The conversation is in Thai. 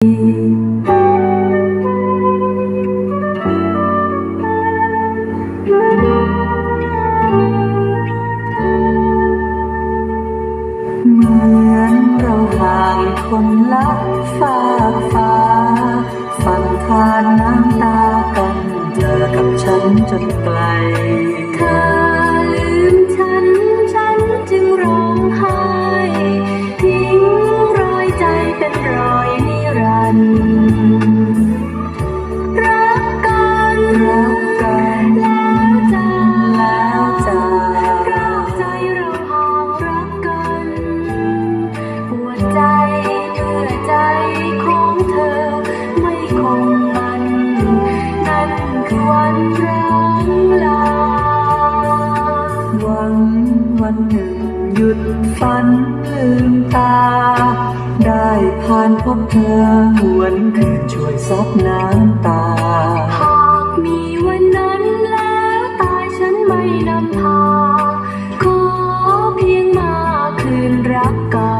เหมือนเราห่างคนละฟากฟ้า ฝันทานน้ำตากันเธอกับฉันจนไกล หวัง วันหนึ่งหยุดฝันลืมตา ได้ผ่านพบเธอวันคืนช่วยซับน้ำตา หากมีวันนั้นแล้วตายฉันไม่นำพา ขอเพียงมาคืนรักเก่า